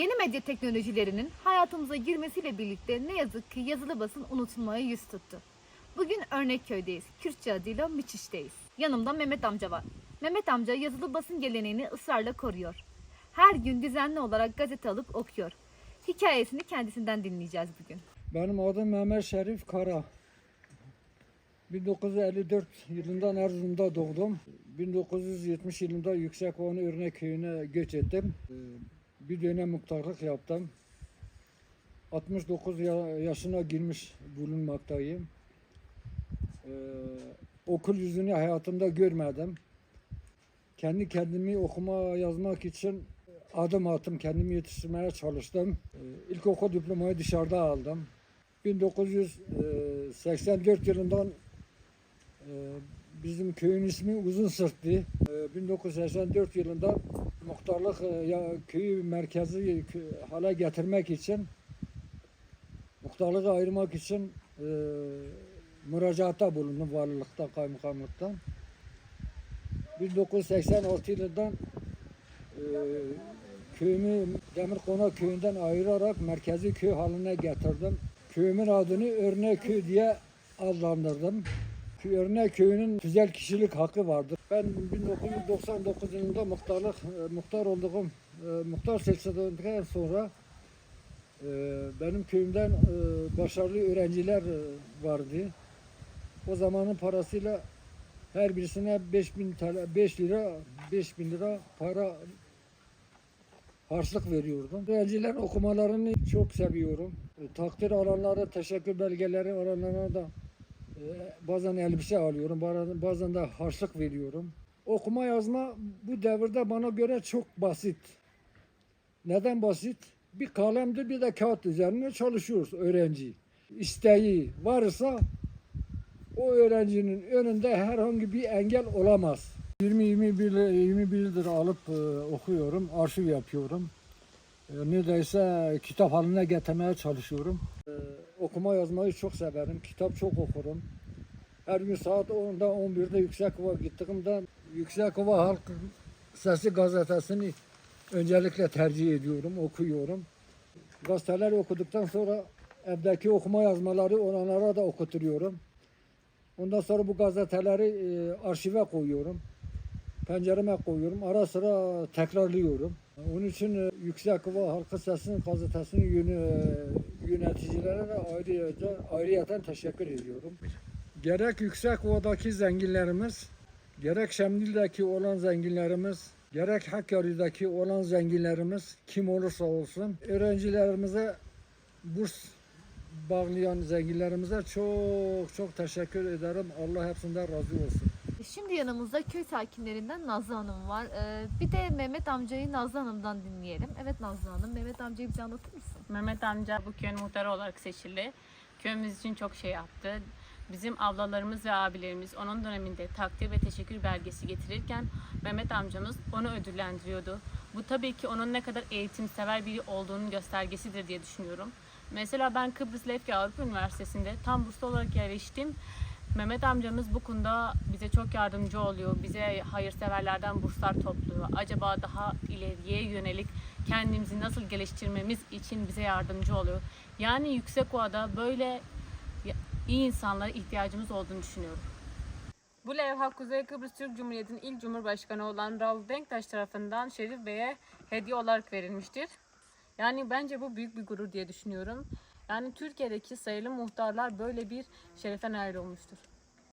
Yeni medya teknolojilerinin hayatımıza girmesiyle birlikte ne yazık ki yazılı basın unutulmaya yüz tuttu. Bugün Örnekköy'deyiz. Kürtçe adıyla Müçiş'teyiz. Yanımda Mehmet amca var. Mehmet amca yazılı basın geleneğini ısrarla koruyor. Her gün düzenli olarak gazete alıp okuyor. Hikayesini kendisinden dinleyeceğiz bugün. Benim adım Mehmet Şerif Kara. 1954 yılından Erzurum'da doğdum. 1970 yılında Yüksekova'nın Örnek köyüne göç ettim. Bir dönem muhtarlık yaptım. 69 ya- yaşına girmiş bulunmaktayım. Ee, okul yüzünü hayatımda görmedim. Kendi kendimi okuma yazmak için adım attım, kendimi yetiştirmeye çalıştım. Ee, İlkokul diplomayı dışarıda aldım. 1984 yılından e, bizim köyün ismi Uzun Sırt'tı. E, 1984 yılında muhtarlık e, ya, köyü merkezi hale getirmek için muhtarlığı ayırmak için e, müracaatta bulundum valilikten, kaymakamlıktan. 1986 yılından e, köyümü Demirkonak köyünden ayırarak merkezi köy haline getirdim. Köyümün adını Örnek Köy diye adlandırdım. Örnek Köyü'nün güzel kişilik hakkı vardır. Ben 1999 yılında muhtarlık, e, muhtar olduğum, e, muhtar seçildikten sonra e, benim köyümden başarılı öğrenciler vardı. O zamanın parasıyla her birisine 5000 TL, 5 lira, 5000 lira para harçlık veriyordum. Öğrencilerin okumalarını çok seviyorum. Takdir alanlara, teşekkür belgeleri alanlara da bazen elbise alıyorum, bazen, bazen de harçlık veriyorum. Okuma yazma bu devirde bana göre çok basit. Neden basit? Bir kalemdir bir de kağıt üzerine çalışıyoruz öğrenci. İsteği varsa o öğrencinin önünde herhangi bir engel olamaz. 20-21 21 lira alıp e, okuyorum, arşiv yapıyorum. E, neredeyse kitap haline getirmeye çalışıyorum. E, okuma yazmayı çok severim, kitap çok okurum. Her gün saat 10'da 11'de Yüksekova gittiğimde Yüksekova Halk Sesi gazetesini öncelikle tercih ediyorum, okuyorum. Gazeteler okuduktan sonra evdeki okuma yazmaları olanlara da okutuyorum. Ondan sonra bu gazeteleri e, arşive koyuyorum. Pencereme koyuyorum. Ara sıra tekrarlıyorum. Onun için e, Yüksek Hava Halkı Sesi'nin gazetesinin yönü, yöneticilere de ayrıca, ayrıyeten teşekkür ediyorum. Gerek Yüksek Ova'daki zenginlerimiz, gerek Şemdil'deki olan zenginlerimiz, gerek Hakkari'deki olan zenginlerimiz kim olursa olsun öğrencilerimize burs bağlayan zenginlerimize çok çok teşekkür ederim. Allah hepsinden razı olsun. Şimdi yanımızda köy sakinlerinden Nazlı Hanım var. Ee, bir de Mehmet amcayı Nazlı Hanım'dan dinleyelim. Evet Nazlı Hanım, Mehmet amcayı bize anlatır mısın? Mehmet amca bu köyün muhtarı olarak seçildi. Köyümüz için çok şey yaptı. Bizim ablalarımız ve abilerimiz onun döneminde takdir ve teşekkür belgesi getirirken Mehmet amcamız onu ödüllendiriyordu. Bu tabii ki onun ne kadar eğitimsever biri olduğunun göstergesidir diye düşünüyorum. Mesela ben Kıbrıs Lefke Avrupa Üniversitesi'nde tam burslu olarak yerleştim. Mehmet amcamız bu konuda bize çok yardımcı oluyor. Bize hayırseverlerden burslar topluyor. Acaba daha ileriye yönelik kendimizi nasıl geliştirmemiz için bize yardımcı oluyor. Yani Yüksekova'da böyle iyi insanlara ihtiyacımız olduğunu düşünüyorum. Bu levha Kuzey Kıbrıs Türk Cumhuriyeti'nin ilk cumhurbaşkanı olan Rauf Denktaş tarafından Şerif Bey'e hediye olarak verilmiştir. Yani bence bu büyük bir gurur diye düşünüyorum. Yani Türkiye'deki sayılı muhtarlar böyle bir şerefe nail olmuştur.